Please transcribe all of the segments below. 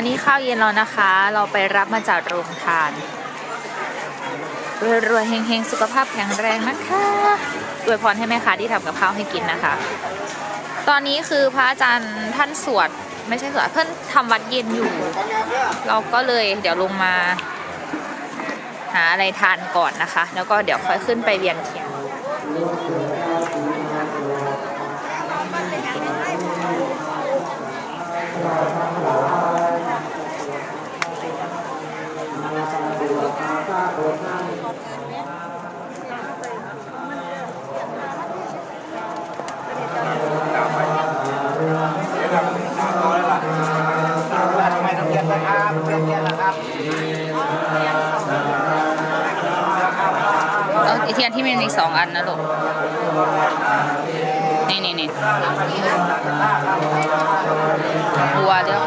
อันนี้ข้าวเย็นเรานะคะ เราไปรับมาจากโรงทานรวยๆเฮงๆ สุขภาพแข็งแรงนะคะอวยพรให้แม่ค้าที่ทำกับข้าวให้กินนะคะ ตอนนี้คือพระอาจารย์ท่านสวดไม่ใช่สวดเพิ่นทำวัดเย็นอยู่ เราก็เลยเดี๋ยวลงมา หาอะไรทานก่อนนะคะ แล้วก็เดี๋ยวค่อยขึ้นไปเวียนเทียนทำไมต้องเรียนนะครับเรียนเรียนนะครับ แล้วไอเทียนที่มันมีสองอันนะลูกนี่นี่นี่วัวเดี๋ยว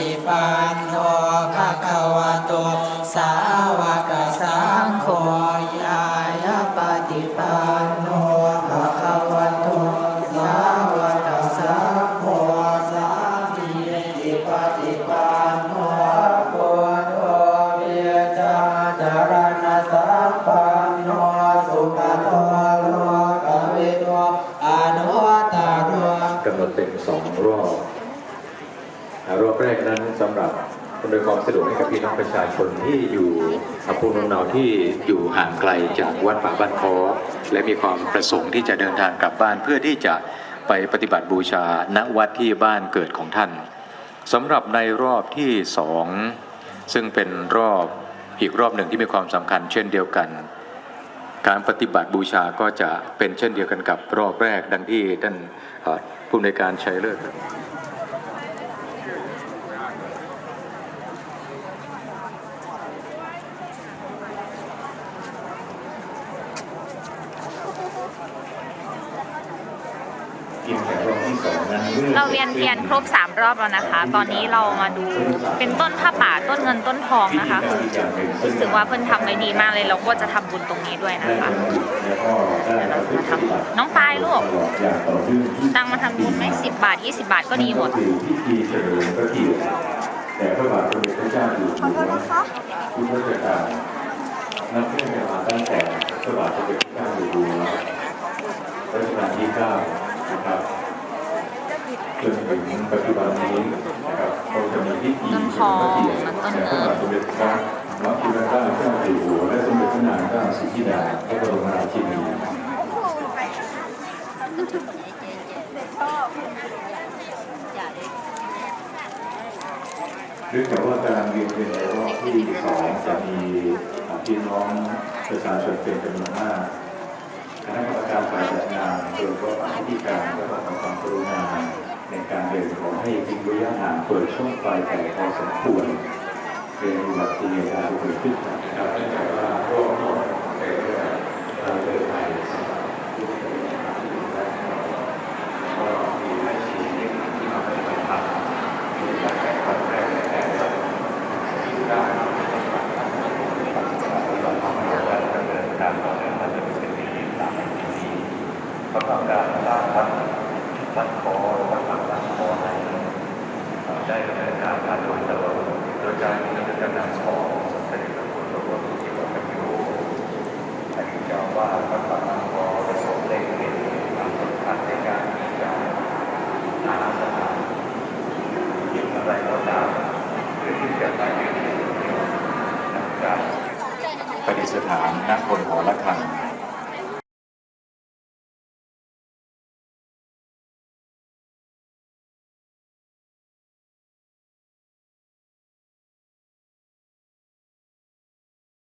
ฏิปันโนภะคะวะโตสาวกสังโฆยายาปฏิปันโนภะคะวะโตสาวกสังโฆสามีจิปฏิปันโนโพโตเวียจาจารณสัพพันโนสุขโตโลกวิโตอนุตตรกำหนดเป็นสองรอบ รอบแรกนั้นสำหรับอำนวยความสะดวกให้กับพี่น้องประชาชนที่อยู่ภูมิลำเนาที่อยู่ห่างไกลจากวัดป่าบ้านคอและมีความประสงค์ที่จะเดินทางกลับบ้านเพื่อที่จะไปปฏิบัติบูชาณวัดที่บ้านเกิดของท่านสำหรับในรอบที่สองซึ่งเป็นรอบอีกรอบหนึ่งที่มีความสำคัญเช่นเดียวกัน การปฏิบัติบูชาก็จะเป็นเช่นเดียวกันกับรอบแรกดังที่ท่านผู้อำนการใชัยเลิศ กินแข่งรอบที่สองนั้นเราเวียนเทียนครบสามรอบแล้วนะคะ ตอนนี้เรามาดูเป็นต้นผ้าป่าต้นเงินต้นทองนะคะคือรู้สึกว่าเพิ่นทำไว้ดีมากเลยเราก็จะทำบุญตรงนี้ด้วยนะคะแล้วก็ได้ประพฤติปฏิบัติน้องตายลูกตลอดอย่างต่อเนื่องที่ตังค์มาทำบุญไหมสิบบาทยี่สิบาทก็ดีหมดคือพิธีเฉลิมพระเกียรติแต่พระบาทสมเด็จพระเจ้าอยู่หัวพุทธราชการนับเนื่องกันมาตั้งแต่พระบาทสมเด็จพระเจ้าอยู่หัวรัชกาลที่เก้า นะครับจนถึงปัจจุบันนี้นะครับเราจะมีพิธีต้นทองและต้นเงินพระบาทสมเด็จพระวชิรเกล้าเจ้าอยู่หัวและสมเด็จพระนางเจ้าสิทธิดาพระบรมราชินีเนื่องจากว่ากำลังเรียนเป็นรอบที่สองจะมีพี่น้องประชาชนเป็นจำนวนมาก ณะกรรมการฝ่ายจัดงานโดยเฉพาะพิธีการก็ต้องทำความกรุณาในการเดินขอให้ทิ้งระยะห่างเปิดช่องไฟแต่พอสมควรเป็นอุบัติเหตุอาจจะเกิดขึ้นนะครับเนื่องจากว่าพวกของเป็นเรื่องเราเดินไปสำหรับผู้ที่มีอายุและก็มีให้ชีวิตที่มาปฏิบัติธรรม มีการแข่งขันแรงแรงที่ได้เราทำให้เราดำเนินการต่อเนื่องมาจนถึงปีที่สามปี สำหรับการสร้างวัดวัดขอวัดหลังวัดขอในได้ดำเนินการมาโดยตลอดโดยการมีการนำของสมเด็จพระพุทธรูปที่วัดพระพิโรอดีตเจ้าว่าวัดป่าบางคอได้ทรงเล็งเห็นความสำคัญในการมีการหาสถานยิ่อะไรก็ตามเพื่อที่ประดิษฐานณบนหอระฆัง